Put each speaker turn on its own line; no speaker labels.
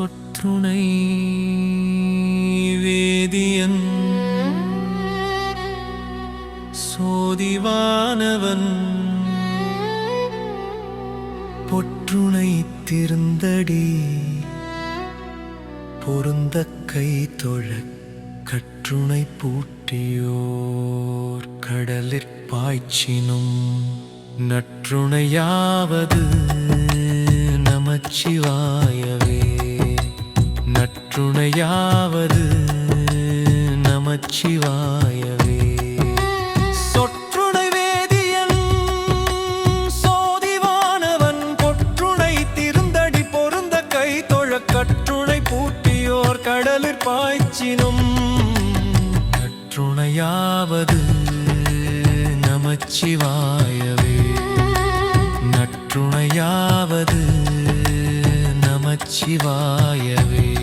சொற்றுணை வேதியன். சோதிவானவன். பொற்றுணை திருந்தடி. பொருந்த கை தொழ கற்றுணை பூட்டியோர் கடலிற் பாய்ச்சினும். நற்றுணையாவது நமச்சிவா உண்மையாவது நமச்சிவாயவே. சொற்றுணை வேதியன் சோதிவானவன் பொற்றுணை திருந்தடி பொருந்த கை தொழ கற்றுணை பூட்டியோர் கடலில் பாய்ச்சினும். நற்றுணையாவது நமச்சிவாயவே. நற்றுணையாவது நமச்சிவாயவே.